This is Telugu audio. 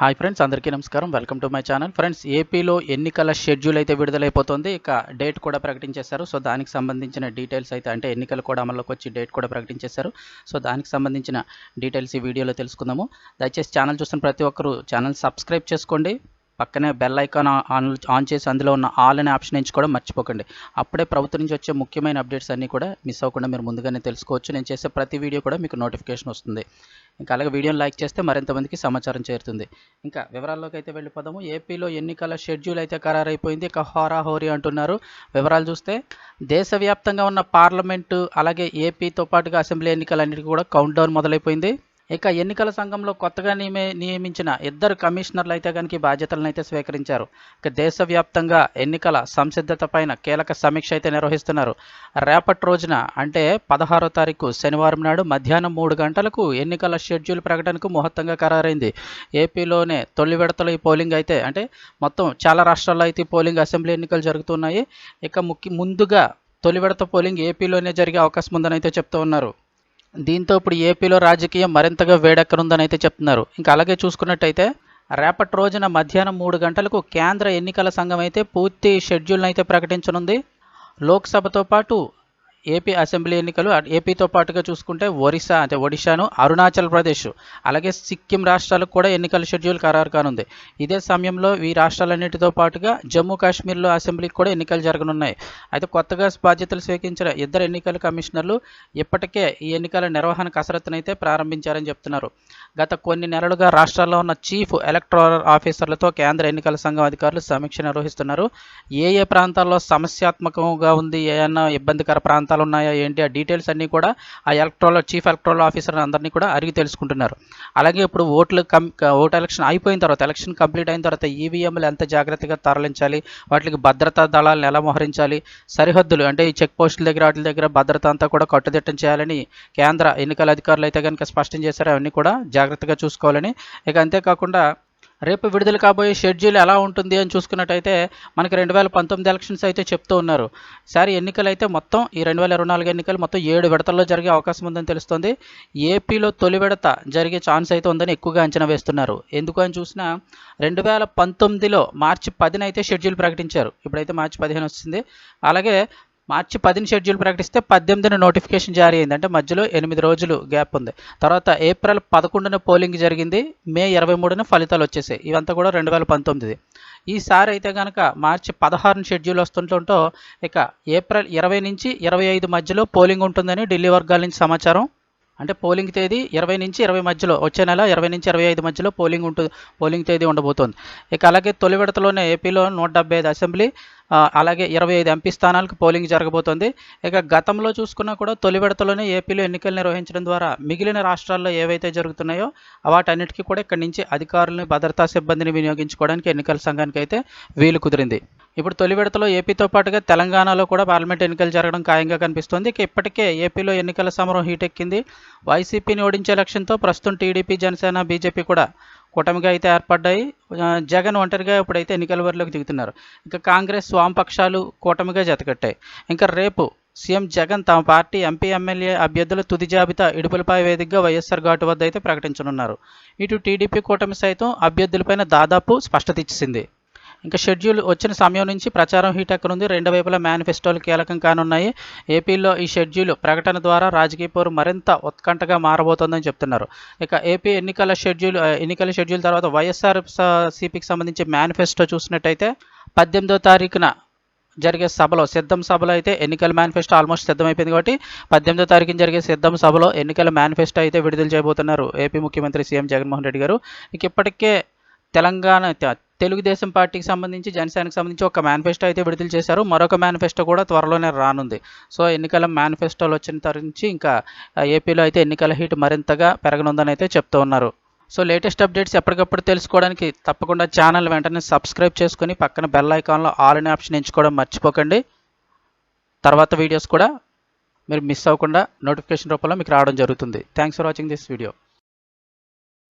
హాయ్ ఫ్రెండ్స్ అందరికీ నమస్కారం. Welcome to my channel. Friends ఏపీలో ఎన్నికల షెడ్యూల్ అయితే విడుదలైపోతుంది. ఇక డేట్ కూడా ప్రకటించేశారు. సో దానికి సంబంధించిన డీటెయిల్స్ అయితే అంటే ఎన్నికలు కూడా అమల్లోకి వచ్చి డేట్ కూడా ప్రకటించేశారు. సో దానికి సంబంధించిన డీటెయిల్స్ ఈ వీడియోలో తెలుసుకుందాము. దయచేసి ఛానల్ చూస్తున్న ప్రతి ఒక్కరు ఛానల్ సబ్స్క్రైబ్ చేసుకోండి. పక్కనే బెల్ ఐకాన్ ఆన్ ఆన్ చేసి అందులో ఉన్న ఆల్ అనే ఆప్షన్ ఎంచుకోవడం మర్చిపోకండి. అప్పుడే ప్రభుత్వం నుంచి వచ్చే ముఖ్యమైన అప్డేట్స్ అన్నీ కూడా మిస్ అవ్వకుండా మీరు ముందుగానే తెలుసుకోవచ్చు. నేను చేసే ప్రతి వీడియో కూడా మీకు నోటిఫికేషన్ వస్తుంది. ఇంకా అలాగే వీడియోని లైక్ చేస్తే మరింత మందికి సమాచారం చేరుతుంది. ఇంకా వివరాల్లోకి అయితే వెళ్ళిపోదాము. ఏపీలో ఎన్నికల షెడ్యూల్ అయితే ఖరారైపోయింది. ఇక హోరా హోరీ అంటున్నారు. వివరాలు చూస్తే దేశవ్యాప్తంగా ఉన్న పార్లమెంటు అలాగే ఏపీతో పాటుగా అసెంబ్లీ ఎన్నికలన్నిటికీ కూడా కౌంట్ డౌన్ మొదలైపోయింది. ఇక ఎన్నికల సంఘంలో కొత్తగా నియమే నియమించిన ఇద్దరు కమిషనర్లు అయితే కనుక బాధ్యతలను అయితే స్వీకరించారు. ఇక దేశవ్యాప్తంగా ఎన్నికల సంసిద్ధత పైన కీలక సమీక్ష అయితే నిర్వహిస్తున్నారు. రేపటి రోజున అంటే పదహారో తారీఖు శనివారం నాడు మధ్యాహ్నం మూడు గంటలకు ఎన్నికల షెడ్యూల్ ప్రకటనకు ముహూర్తంగా ఖరారైంది. ఏపీలోనే తొలి విడతలో ఈ పోలింగ్ అయితే అంటే మొత్తం చాలా రాష్ట్రాల్లో అయితే ఈ పోలింగ్ అసెంబ్లీ ఎన్నికలు జరుగుతున్నాయి. ఇక ముఖ్య ముందుగా తొలి విడత పోలింగ్ ఏపీలోనే జరిగే అవకాశం ఉందని అయితే చెప్తూ ఉన్నారు. దీంతో ఇప్పుడు ఏపీలో రాజకీయం మరింతగా వేడెక్కనుందని అయితే చెప్తున్నారు. ఇంకా అలాగే చూసుకున్నట్టయితే రేపటి రోజున మధ్యాహ్నం మూడు గంటలకు కేంద్ర ఎన్నికల సంఘం అయితే పూర్తి షెడ్యూల్ని అయితే ప్రకటించనుంది. లోక్సభతో పాటు ఏపీ అసెంబ్లీ ఎన్నికలు ఏపీతో పాటుగా చూసుకుంటే ఒరిస్సా అంటే ఒడిశాను అరుణాచల్ ప్రదేశ్ అలాగే సిక్కిం రాష్ట్రాలకు కూడా ఎన్నికల షెడ్యూల్ ఖరారు కానుంది. ఇదే సమయంలో ఈ రాష్ట్రాలన్నిటితో పాటుగా జమ్మూ కాశ్మీర్లో అసెంబ్లీకి కూడా ఎన్నికలు జరగనున్నాయి. అయితే కొత్తగా బాధ్యతలు స్వీకరించిన ఇద్దరు ఎన్నికల కమిషనర్లు ఇప్పటికే ఈ ఎన్నికల నిర్వహణ కసరత్తునైతే ప్రారంభించారని చెప్తున్నారు. గత కొన్ని నెలలుగా రాష్ట్రాల్లో ఉన్న చీఫ్ ఎలక్టోరల్ ఆఫీసర్లతో కేంద్ర ఎన్నికల సంఘం అధికారులు సమీక్ష నిర్వహిస్తున్నారు. ఏ ఏ ప్రాంతాల్లో సమస్యాత్మకంగా ఉంది ఏమన్నా ఇబ్బందికర ప్రాంతాలు ఉన్నాయా ఏంటి? ఆ డీటెయిల్స్ అన్నీ కూడా ఆ ఎలక్ట్రోల్ చీఫ్ ఎలక్ట్రోల్ ఆఫీసర్ అందరినీ కూడా అడిగి తెలుసుకుంటున్నారు. అలాగే ఇప్పుడు ఓట్లు కం ఓట్ ఎలక్షన్ అయిపోయిన తర్వాత ఎలక్షన్ కంప్లీట్ అయిన తర్వాత ఈవీఎంలు ఎంత జాగ్రత్తగా తరలించాలి? వాటికి భద్రతా దళాలను ఎలా మోహరించాలి? సరిహద్దులు అంటే ఈ చెక్ పోస్టుల దగ్గర వాటి దగ్గర భద్రత అంతా కూడా కట్టుదిట్టం చేయాలని కేంద్ర ఎన్నికల అధికారులు అయితే కనుక స్పష్టం చేశారు. అవన్నీ కూడా జాగ్రత్తగా చూసుకోవాలని. ఇక అంతేకాకుండా రేపు విడుదల కాబోయే షెడ్యూల్ ఎలా ఉంటుంది అని చూసుకున్నట్టయితే మనకి రెండు వేల పంతొమ్మిది ఎలక్షన్స్ అయితే చెప్తూ ఉన్నారు. సారి ఎన్నికలు అయితే మొత్తం ఈ రెండు వేల ఇరవై నాలుగు ఎన్నికలు మొత్తం ఏడు విడతల్లో జరిగే అవకాశం ఉందని తెలుస్తుంది. ఏపీలో తొలి విడత జరిగే ఛాన్స్ అయితే ఉందని ఎక్కువగా అంచనా వేస్తున్నారు. ఎందుకు అని చూసినా రెండు వేల పంతొమ్మిదిలో మార్చి పదిన అయితే షెడ్యూల్ ప్రకటించారు. ఇప్పుడైతే మార్చి పదిహేను వస్తుంది. అలాగే మార్చి పదిని షెడ్యూల్ ప్రకటిస్తే పద్దెనిమిదిన నోటిఫికేషన్ జారీ అయింది అంటే మధ్యలో ఎనిమిది రోజులు గ్యాప్ ఉంది. తర్వాత ఏప్రిల్ పదకొండున పోలింగ్ జరిగింది మే ఇరవై మూడున ఫలితాలు వచ్చేసాయి. ఇవంతా కూడా రెండు వేల పంతొమ్మిది ఈసారి అయితే కనుక మార్చి పదహారున షెడ్యూల్ వస్తుంటుంటో ఇక ఏప్రిల్ ఇరవై నుంచి ఇరవై ఐదు మధ్యలో పోలింగ్ ఉంటుందని ఢిల్లీ వర్గాల నుంచి సమాచారం. అంటే పోలింగ్ తేదీ ఇరవై నుంచి ఇరవై మధ్యలో వచ్చే నెల ఇరవై నుంచి ఇరవై ఐదు మధ్యలో పోలింగ్ ఉంటుంది పోలింగ్ తేదీ ఉండబోతోంది. ఇక అలాగే తొలి విడతలోనే ఏపీలో నూట డెబ్బై ఐదు అసెంబ్లీ అలాగే ఇరవై ఐదు ఎంపీ స్థానాలకు పోలింగ్ జరగబోతోంది. ఇక గతంలో చూసుకున్నా కూడా తొలి విడతలోనే ఏపీలో ఎన్నికలు నిర్వహించడం ద్వారా మిగిలిన రాష్ట్రాల్లో ఏవైతే జరుగుతున్నాయో వాటన్నిటికీ కూడా ఇక్కడి నుంచి అధికారులను భద్రతా సిబ్బందిని వినియోగించుకోవడానికి ఎన్నికల సంఘానికి అయితే వీలు కుదిరింది. ఇప్పుడు తొలి విడతలో ఏపీతో పాటుగా తెలంగాణలో కూడా పార్లమెంట్ ఎన్నికలు జరగడం ఖాయంగా కనిపిస్తోంది. ఇక ఇప్పటికే ఏపీలో ఎన్నికల సమరం హీటెక్కింది. వైసీపీని ఓడించే లక్ష్యంతో ప్రస్తుతం టీడీపీ జనసేన బీజేపీ కూడా కూటమిగా అయితే ఏర్పడ్డాయి. జగన్ ఒంటరిగా ఇప్పుడైతే ఎన్నికల వరిలోకి దిగుతున్నారు. ఇంకా కాంగ్రెస్ వామపక్షాలు కూటమిగా జతకట్టాయి. ఇంకా రేపు సీఎం జగన్ తమ పార్టీ ఎంపీ ఎమ్మెల్యే అభ్యర్థుల తుది జాబితా ఇడుపులపై వేదికగా వైఎస్ఆర్ ఘాటు వద్ద అయితే ప్రకటించనున్నారు. ఇటు టీడీపీ కూటమి సైతం అభ్యర్థులపైన దాదాపు స్పష్టత ఇచ్చింది ఇంకా షెడ్యూల్ వచ్చిన సమయం నుంచి ప్రచారం హీట్ ఎక్కనుంది రెండు వైపుల మేనిఫెస్టోలు కీలకం కానున్నాయి. ఏపీలో ఈ షెడ్యూల్ ప్రకటన ద్వారా రాజకీయ పోరు మరింత ఉత్కంఠగా మారబోతోందని చెప్తున్నారు. ఇక ఏపీ ఎన్నికల షెడ్యూల్ ఎన్నికల షెడ్యూల్ తర్వాత వైఎస్ఆర్ సిపికి సంబంధించి మేనిఫెస్టో చూసినట్టయితే పద్దెనిమిదో తారీఖున జరిగే సభలో సిద్ధం సభలో అయితే ఎన్నికల మేనిఫెస్టో ఆల్మోస్ట్ సిద్ధమైపోయింది కాబట్టి పద్దెనిమిదో తారీఖున జరిగే సిద్ధం సభలో ఎన్నికల మేనిఫెస్టో అయితే విడుదల చేయబోతున్నారు ఏపీ ముఖ్యమంత్రి సీఎం జగన్మోహన్ రెడ్డి గారు. ఇక ఇప్పటికే తెలంగాణ తెలుగుదేశం పార్టీకి సంబంధించి జనసేనకి సంబంధించి ఒక మేనిఫెస్టో అయితే విడుదల చేశారు. మరొక మేనిఫెస్టో కూడా త్వరలోనే రానుంది. సో ఎన్నికల మేనిఫెస్టోలు వచ్చిన తరించి ఇంకా ఏపీలో అయితే ఎన్నికల హీట్ మరింతగా పెరగనుందని అయితే చెప్తూ ఉన్నారు. సో లేటెస్ట్ అప్డేట్స్ ఎప్పటికప్పుడు తెలుసుకోవడానికి తప్పకుండా ఛానల్ వెంటనే సబ్స్క్రైబ్ చేసుకుని పక్కన బెల్ ఐకాన్లో ఆల్ అనే ఆప్షన్ ఎంచుకోవడం మర్చిపోకండి. తర్వాత వీడియోస్ కూడా మీరు మిస్ అవ్వకుండా నోటిఫికేషన్ రూపంలో మీకు రావడం జరుగుతుంది. Thanks for watching this video.